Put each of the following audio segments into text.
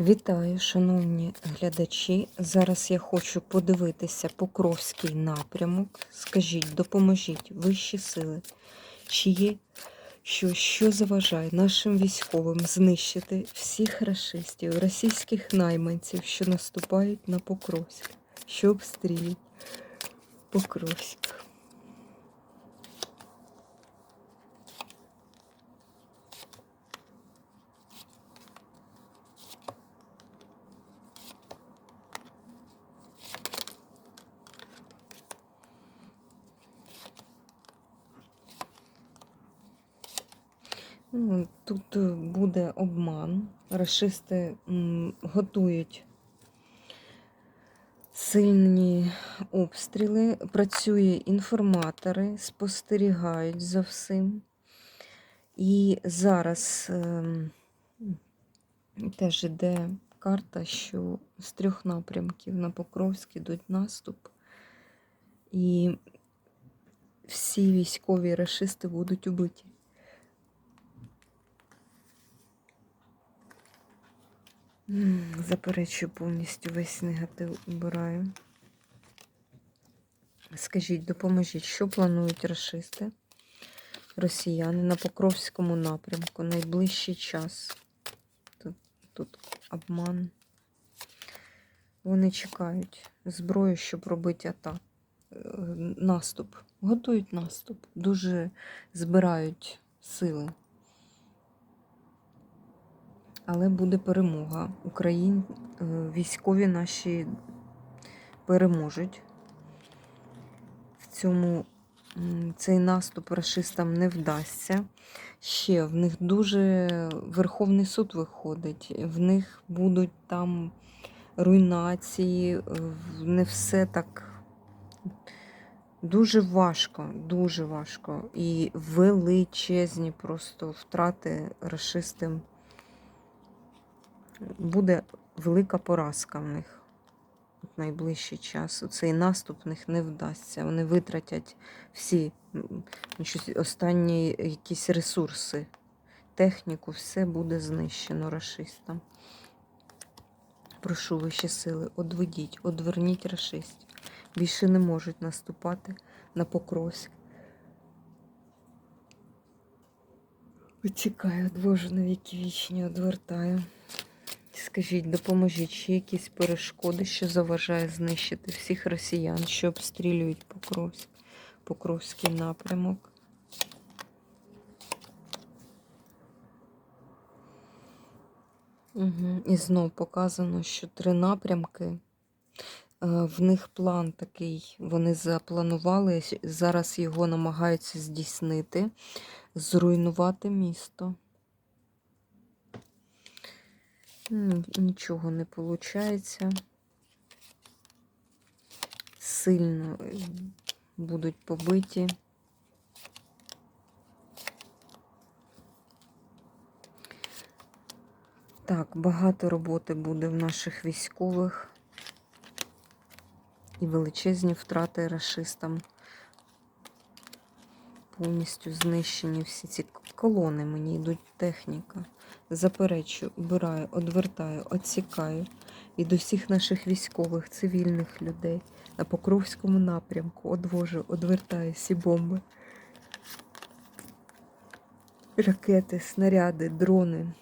Вітаю, шановні глядачі. Зараз я хочу подивитися Покровський напрямок. Скажіть, допоможіть вищі сили, чи є що, що заважає нашим військовим знищити всіх рашистів, російських найманців, що наступають на Покровськ, що обстрілюють Покровськ. Тут е, буде обман. Рашисти готують сильні обстріли, працює інформатори, спостерігають за всім. І зараз ем, теж іде карта, що з трьох напрямків на Покровськ ідуть наступ. І всі військові рашисти будуть убиті. Заперечую повністю весь негатив убираю. Скажіть, допоможіть, що планують расисти, росіяни на Покровському напрямку найближчий час. Тут, тут обман. Вони чекають зброю, щоб робити атак. е, Наступ. Готують наступ. Дуже збирають сили. Але буде перемога. Україн... е, Військові наші переможуть. В цьому цей наступ рашистам не вдасться. Ще в них дуже Верховний суд виходить, в них будуть там руйнації, е, не все так дуже важко, дуже важко. І величезні просто втрати рашистам буде велика поразка в них в найближчий час. Цей наступ в них не вдасться. Вони витратять всі останні якісь ресурси, техніку, все буде знищено рашистам. Прошу вищі сили, одведіть, одверніть рашистів. Більше не можуть наступати на Покровськ. Чекаю, одвожу на віки вічні, одвертаю. Скажіть, допоможіть, чи якісь перешкоди, що заважає знищити всіх росіян, що обстрілюють Покровськ, Покровський напрямок. Угу. І знов показано, що три напрямки. Е, В них план такий, вони запланували, зараз його намагаються здійснити, зруйнувати місто. Нічого не виходить. Сильно е, будуть побиті. Так, багато роботи буде в наших військових і величезні втрати рашистам. Повністю знищені всі ці колони. Мені йдуть техніка. Заперечую, убираю, одвертаю, відсікаю від усіх наших військових, цивільних людей на Покровському напрямку. Одвожу, одвертаю всі бомби. Ракети, снаряди, дрони,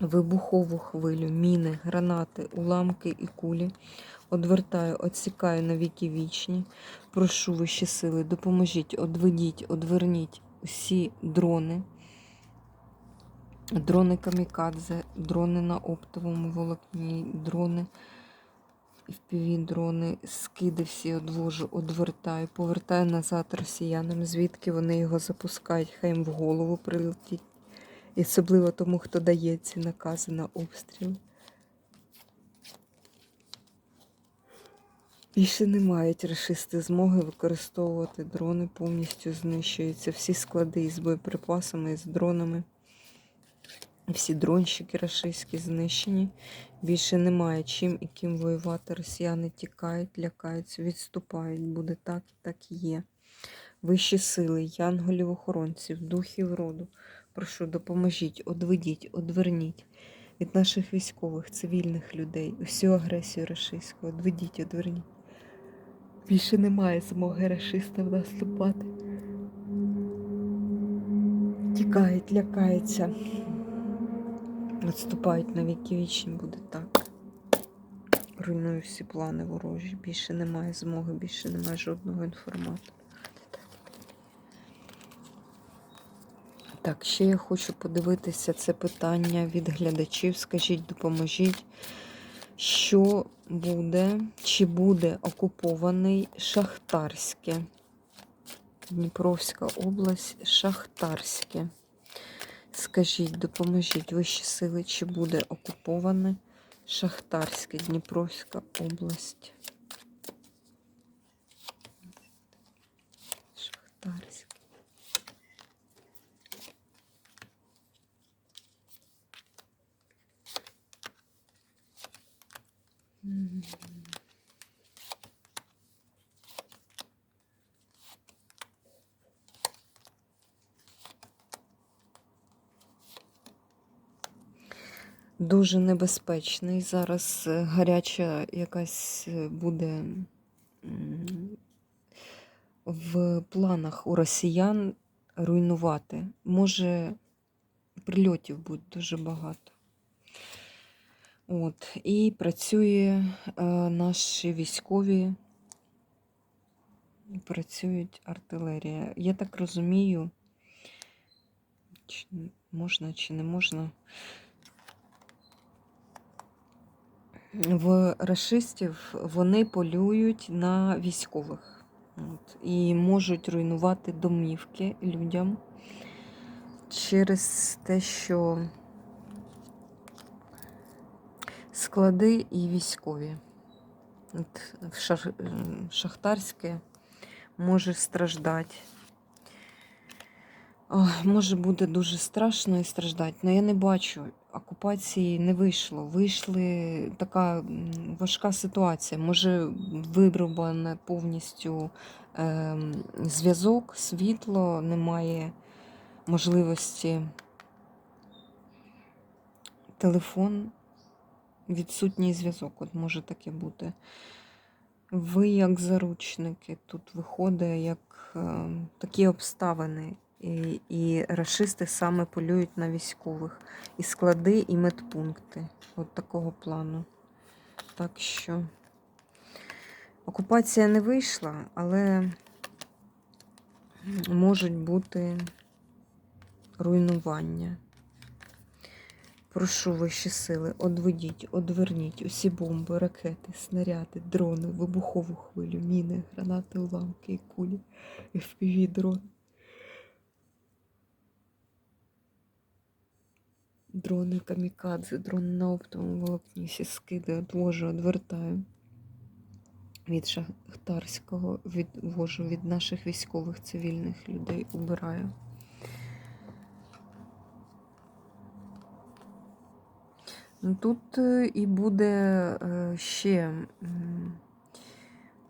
вибухову хвилю, міни, гранати, уламки і кулі. Одвертаю, відсікаю на віки вічні. Прошу вищі сили, допоможіть, одведіть, одверніть усі дрони. Дрони камікадзе, дрони на оптовому волокні, дрони, FPV-дрони, скиди всі одвожу, одвертаю, повертаю назад росіянам, звідки вони його запускають, хай їм в голову прилетить. І особливо тому, хто дає ці накази на обстріл. Більше не мають рашисти змоги використовувати дрони, повністю знищуються всі склади із боєприпасами, із дронами. Всі дронщики рашистські знищені. Більше немає чим і ким воювати. Росіяни тікають, лякаються, відступають. Буде так і так і є. Вищі сили, янголів охоронців, духів роду. Прошу, допоможіть, одведіть, одверніть від наших військових, цивільних людей, усю агресію рашистську. Одведіть, одверніть. Більше немає змоги рашистів наступати. Тікають, лякаються. Відступають на віки вічні буде так. Руйную всі плани ворожі. Більше немає змоги, більше немає жодного інформатора. Так, ще я хочу подивитися це питання від глядачів. Скажіть, допоможіть, що буде, чи буде окупований Шахтарське? Дніпровська область, Шахтарське. Скажіть, допоможіть вищі сили, чи буде окуповане Шахтарське, Дніпровська область. Шахтарське. М. Дуже небезпечний. Зараз е, гаряча якась е, буде в планах у росіян руйнувати. Може, прильотів буде дуже багато. От. І працює е, наші військові, працюють артилерія. Я так розумію, чи можна, чи не можна. В рашистів вони полюють на військових От, і можуть руйнувати домівки людям через те, що склади і військові. От. Шахтарське може страждати. Може буде дуже страшно і страждати, але я не бачу. Окупації не вийшло. Вийшли така важка ситуація. Може вирубане повністю ем, зв'язок, світло, немає можливості. Телефон, відсутній зв'язок, от може таке бути. Ви як заручники, тут виходить як е, такі обставини. І, і рашисти саме полюють на військових. І склади, і медпункти. От такого плану. Так що окупація не вийшла, але можуть бути руйнування. Прошу вищі сили, одведіть, одверніть усі бомби, ракети, снаряди, дрони, вибухову хвилю, міни, гранати, уламки і кулі, fpv Дрони камікадзе, дрони на оптовому волокні, всі скиди одвожу, одвертаю. Від шахтарського відвожу, від наших військових цивільних людей убираю. Ну, Тут е, і буде е, ще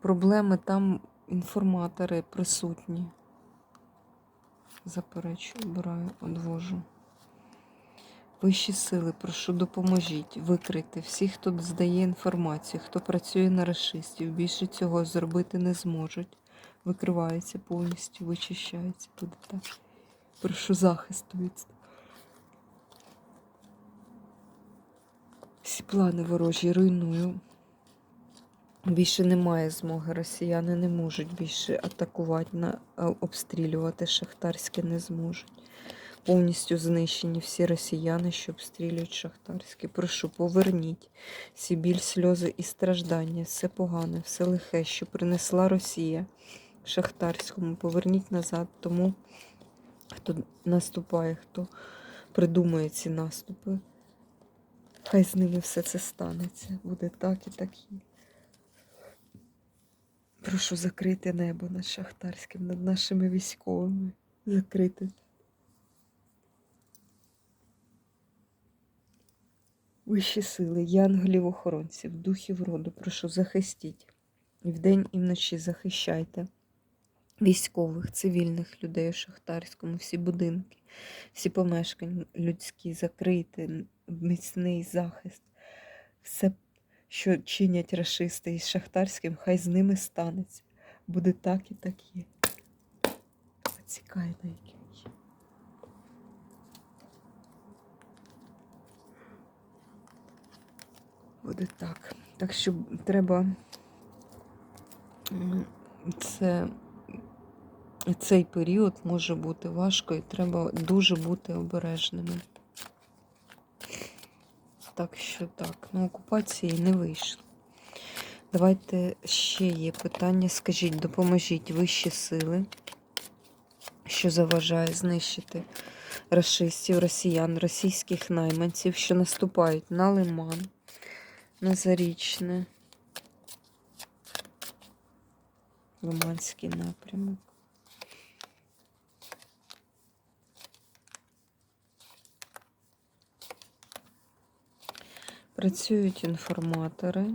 проблеми, там інформатори присутні. Заперечую, обираю, одвожу. Вищі сили, прошу, допоможіть викрити всіх, хто здає інформацію, хто працює на расистів. Більше цього зробити не зможуть. Викривається повністю, вичищається. Буде так. Прошу захисту від всі плани ворожі руйную. Більше немає змоги. Росіяни не можуть більше атакувати, обстрілювати. Шахтарське не зможуть. Повністю знищені всі росіяни, що обстрілюють Шахтарське. Прошу, поверніть всі біль, сльози і страждання, все погане, все лихе, що принесла Росія Шахтарському. Поверніть назад тому, хто наступає, хто придумує ці наступи. Хай з ними все це станеться. Буде так і так. і. Прошу закрити небо над Шахтарським, над нашими військовими. Закрити. Вищі сили, янголів охоронців, духів роду, прошу захистіть. І вдень, і вночі захищайте військових, цивільних людей у Шахтарському, всі будинки, всі помешкання людські, закриті, міцний захист. Все, що чинять рашисти із Шахтарським, хай з ними станеться. Буде так і так є. Цікає на який. Буде так. Так що треба це, цей період може бути важко і треба дуже бути обережними. Так що так, ну окупації не вийшло. Давайте ще є питання. Скажіть, допоможіть вищі сили, що заважає знищити расистів, росіян, російських найманців, що наступають на лиман, зарічне, Лиманський напрямок. Працюють інформатори.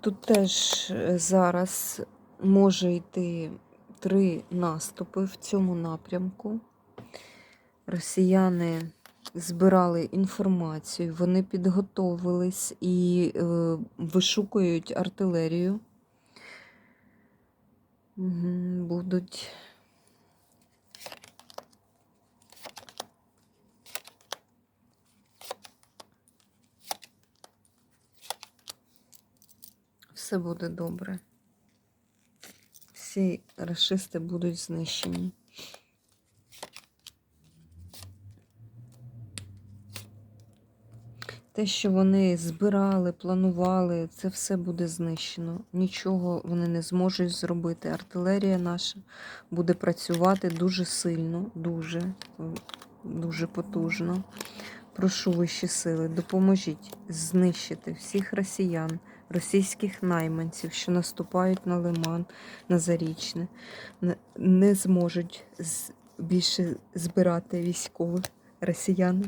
Тут теж е, зараз може йти три наступи в цьому напрямку. Росіяни збирали інформацію, вони підготовились і е, вишукують артилерію. Будуть. Все буде добре. Всі расисти будуть знищені. Те, що вони збирали, планували, це все буде знищено. Нічого вони не зможуть зробити. Артилерія наша буде працювати дуже сильно, дуже, дуже потужно. Прошу вищі сили, допоможіть знищити всіх росіян, російських найманців, що наступають на лиман, на зарічне, не- зможуть більше збирати військових росіяни.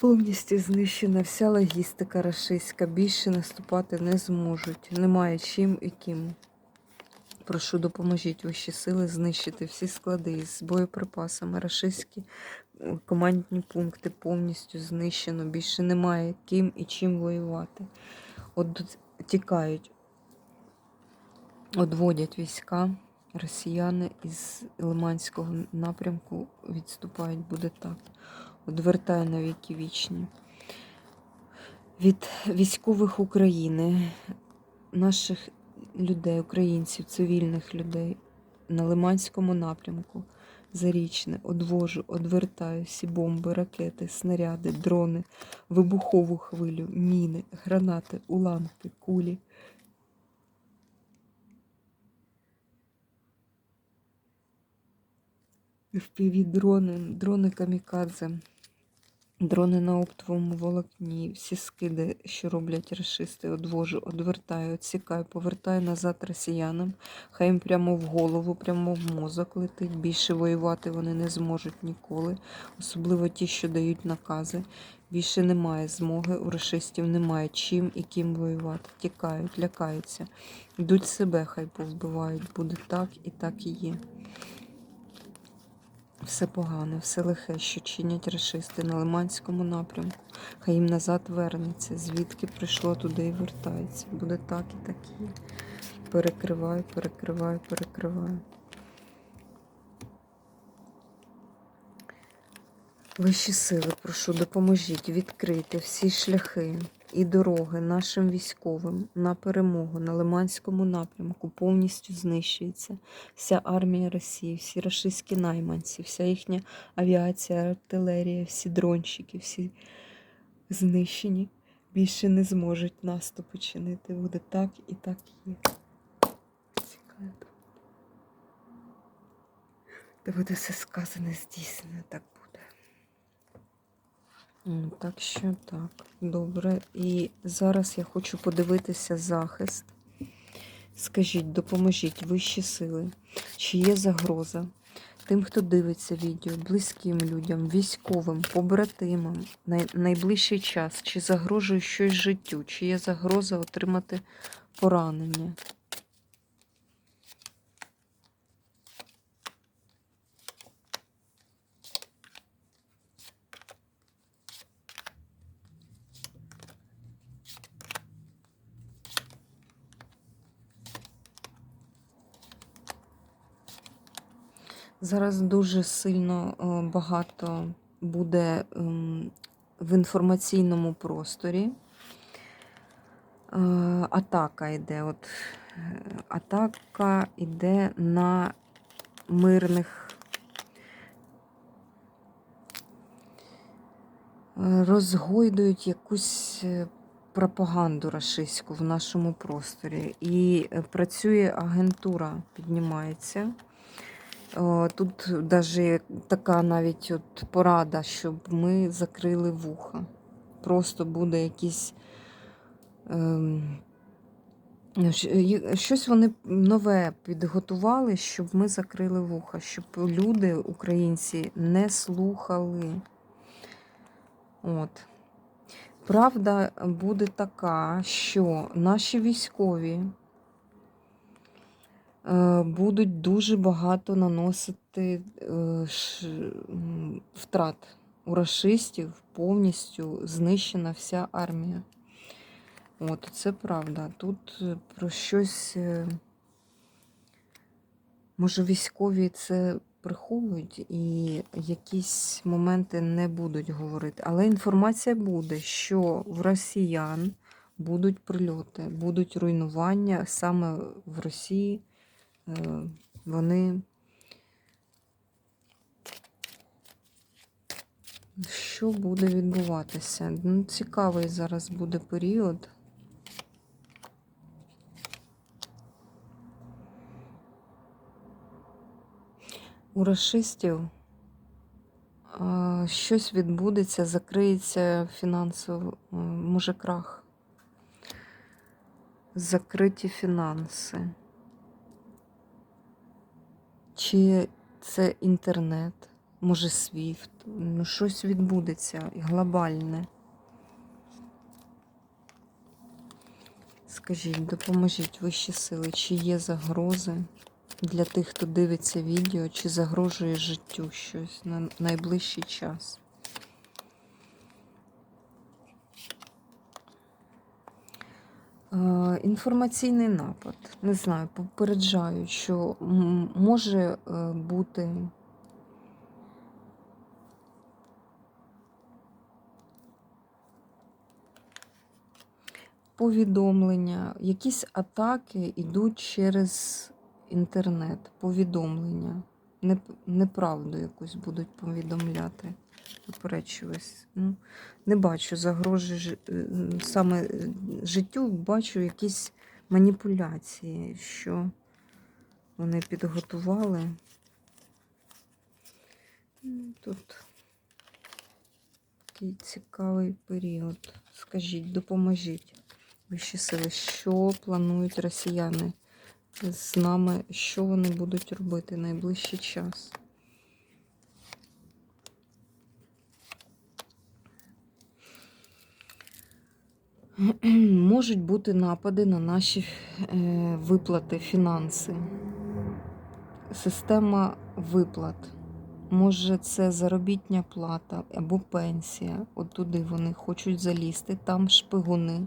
Повністю знищена вся логістика рашистська. Більше наступати не зможуть. Немає чим і ким. Прошу, допоможіть вищі сили знищити всі склади з боєприпасами. Рашистські е, командні пункти повністю знищено. Більше немає ким і чим воювати. От тікають, одводять війська. Росіяни із Лиманського напрямку відступають, буде так. Одвертає на віки вічні. Від військових України, наших людей, українців, цивільних людей на Лиманському напрямку зарічне, одвожу, одвертаю всі бомби, ракети, снаряди, дрони, вибухову хвилю, міни, гранати, уламки, кулі. FPV дрони, дрони камікадзе, дрони на оптовому волокні, всі скиди, що роблять расисти, одвожу, одвертаю, відсікаю, повертаю назад росіянам. Хай їм прямо в голову, прямо в мозок летить. Більше воювати вони не зможуть ніколи, особливо ті, що дають накази. Більше немає змоги, у расистів немає чим і ким воювати. Тікають, лякаються. Йдуть себе, хай повбивають. Буде так і так і є. Все погане, все лихе, що чинять рашисти на Лиманському напрямку. Хай їм назад вернеться, звідки прийшло туди і вертається. Буде так і так є. Перекриваю, перекриваю, перекриваю. Вищі сили, прошу, допоможіть відкрити всі шляхи і дороги нашим військовим на перемогу на Лиманському напрямку повністю знищується. Вся армія Росії, всі рашистські найманці, вся їхня авіація, артилерія, всі дронщики, всі знищені. Більше не зможуть наступу чинити. Буде так і так є. Цікаво. Та буде все сказане, здійснено, так Так що так, добре. І зараз я хочу подивитися захист. Скажіть, допоможіть вищі сили, чи є загроза тим, хто дивиться відео, близьким людям, військовим, побратимам, най- найближчий час, чи загрожує щось життю, чи є загроза отримати поранення. Зараз дуже сильно е, багато буде ем, в інформаційному просторі. Е, Атака йде. От, атака йде на мирних. Е, Розгойдують якусь пропаганду рашистську в нашому просторі. І працює агентура, піднімається. О, Тут навіть така навіть от порада, щоб ми закрили вуха. Просто буде якісь. Ем, щось вони нове підготували, щоб ми закрили вуха, щоб люди, українці, не слухали. От. Правда буде така, що наші військові е, будуть дуже багато наносити е, втрат. У рашистів повністю знищена вся армія. От, це правда. Тут е, про щось, е, може, військові це приховують і якісь моменти не будуть говорити. Але інформація буде, що в росіян будуть прильоти, будуть руйнування саме в Росії. Е, Вони. Що буде відбуватися? Ну, цікавий зараз буде період. У расистів щось відбудеться, закриється фінансово, а, може крах. Закриті фінанси. Чи це інтернет, може Свіфт, ну щось відбудеться глобальне. Скажіть, допоможіть вищі сили, чи є загрози для тих, хто дивиться відео, чи загрожує життю щось на найближчий час? Е, Інформаційний напад. Не знаю, попереджаю, що може е, бути повідомлення, якісь атаки йдуть через інтернет, повідомлення. Неправду якусь будуть повідомляти. Попереджуюсь. Ну, не бачу загрози жи- е, саме е, життю, бачу якісь маніпуляції, що вони підготували. Тут такий цікавий період. Скажіть, допоможіть. Вищі сили, що планують росіяни з нами, що вони будуть робити найближчий час? Можуть бути напади на наші е, виплати, фінанси, система виплат. Може, це заробітня плата або пенсія. От туди вони хочуть залізти, там шпигуни,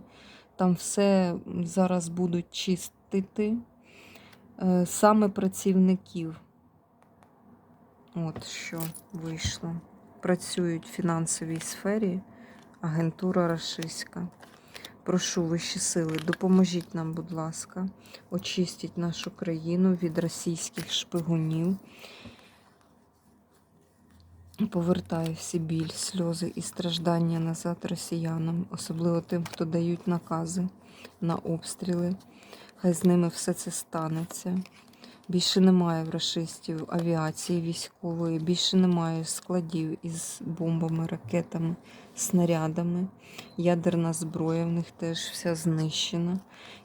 там все зараз будуть чистити е, саме працівників. От що вийшло. Працюють в фінансовій сфері агентура рашистська. Прошу вищі сили, допоможіть нам, будь ласка, очистіть нашу країну від російських шпигунів. Повертаю всі біль, сльози і страждання назад росіянам, особливо тим, хто дають накази на обстріли. Хай з ними все це станеться. Більше немає в рашистів авіації військової, більше немає складів із бомбами, ракетами, снарядами. Ядерна зброя в них теж вся знищена.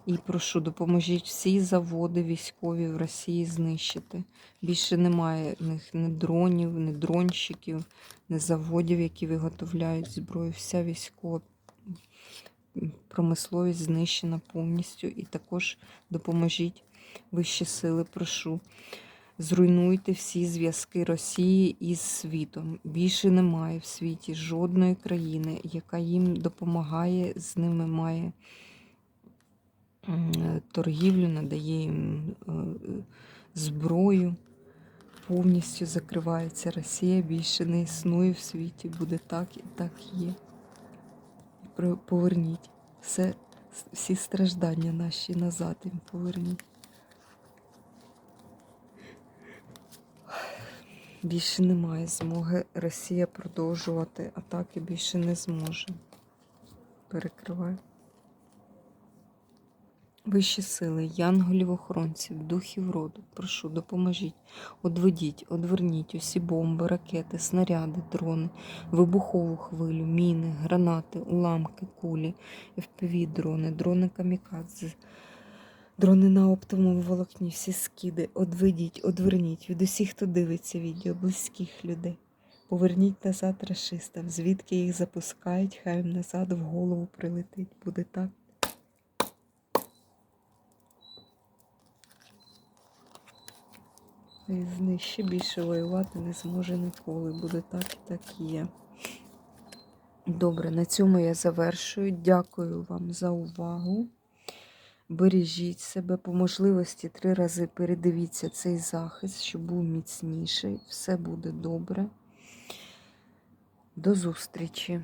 І прошу, допоможіть всі заводи військові в Росії знищити. Більше немає в них ні дронів, ні дронщиків, ні заводів, які виготовляють зброю. Вся військова промисловість знищена повністю. І також допоможіть вищі сили, прошу. Зруйнуйте всі зв'язки Росії із світом. Більше немає в світі жодної країни, яка їм допомагає, з ними має торгівлю, надає їм е, зброю. Повністю закривається Росія, більше не існує в світі. Буде так і так є. Поверніть все, всі страждання наші назад їм поверніть. Більше немає змоги Росія продовжувати атаки, більше не зможе. Перекриваю. Вищі сили, янголів охоронців, духів роду, прошу, допоможіть, одведіть, одверніть усі бомби, ракети, снаряди, дрони, вибухову хвилю, міни, гранати, уламки, кулі, FPV дрони, дрони камікадзе, дрони на оптовому волокні, всі скиди, одведіть, одверніть від усіх, хто дивиться відео, близьких людей. Поверніть назад рашистам, звідки їх запускають, хай їм назад в голову прилетить. Буде так. І з них ще більше воювати не зможе ніколи. Буде так і так і є. Добре, на цьому я завершую. Дякую вам за увагу. Бережіть себе по можливості три рази передивіться цей захист, щоб був міцніший. Все буде добре. До зустрічі!